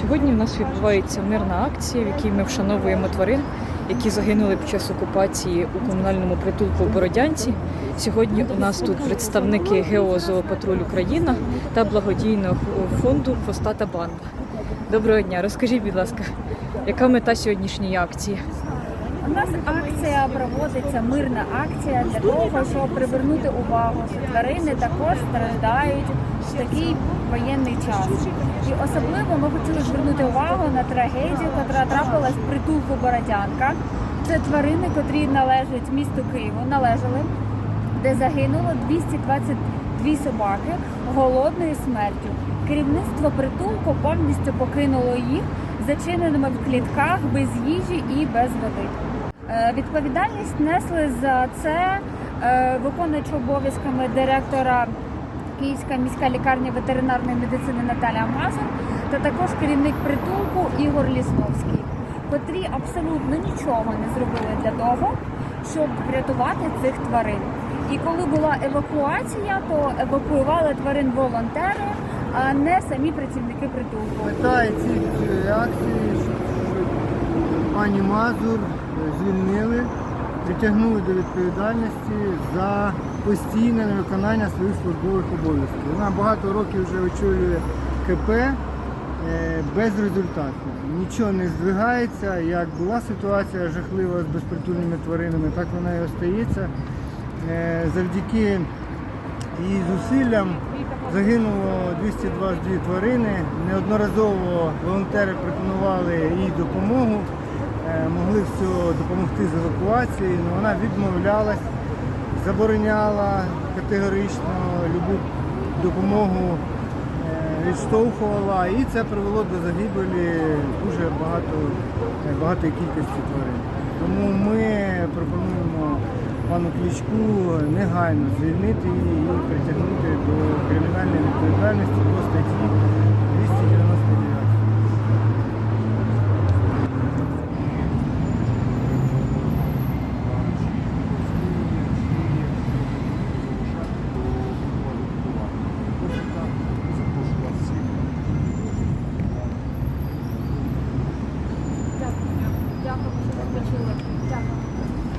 Сьогодні в нас відбувається мирна акція, в якій ми вшановуємо тварин, які загинули під час окупації у комунальному притулку в Бородянці. Сьогодні у нас тут представники Геозоопатруль Україна та благодійного фонду Хвостата банда. Доброго дня, розкажіть, будь ласка, яка мета сьогоднішньої акції? У нас акція проводиться мирна акція для того, щоб привернути увагу, що тварини також страждають в такий воєнний час. І особливо ми хотіли звернути увагу на трагедію, яка трапилась в притулку Бородянка. Це тварини, котрі належать місту Києву, належали, де загинуло 222 собаки голодною смертю. Керівництво притулку повністю покинуло їх зачиненими в клітках без їжі і без води. Е, Відповідальність несли за це е, виконуючи обов'язками директора Київська міська лікарня ветеринарної медицини Наталя Мазур та також керівник притулку Ігор Лісновський, котрі абсолютно нічого не зробили для того, щоб врятувати цих тварин. І коли була евакуація, то евакуювали тварин волонтери, а не самі працівники притулку. Мета цієї акції, пані Мазур звільнили, притягнули до відповідальності за постійне невиконання своїх службових обов'язків. Вона багато років вже очолює КП е, безрезультатно. Нічого не здвигається. Як була ситуація жахлива з безпритульними тваринами, так вона і остається. Е, Завдяки її зусиллям загинуло 222 тварини. Неодноразово волонтери пропонували їй допомогу, е, могли все допомогти з евакуацією, але вона відмовлялась, забороняла категорично любу допомогу е, відштовхувала і це привело до загибелі дуже багато, е, багатої кількості тварин. Тому ми пропонуємо пану Кличку негайно звільнити її і притягнути до кримінальної відповідальності по статті 299. 这个价格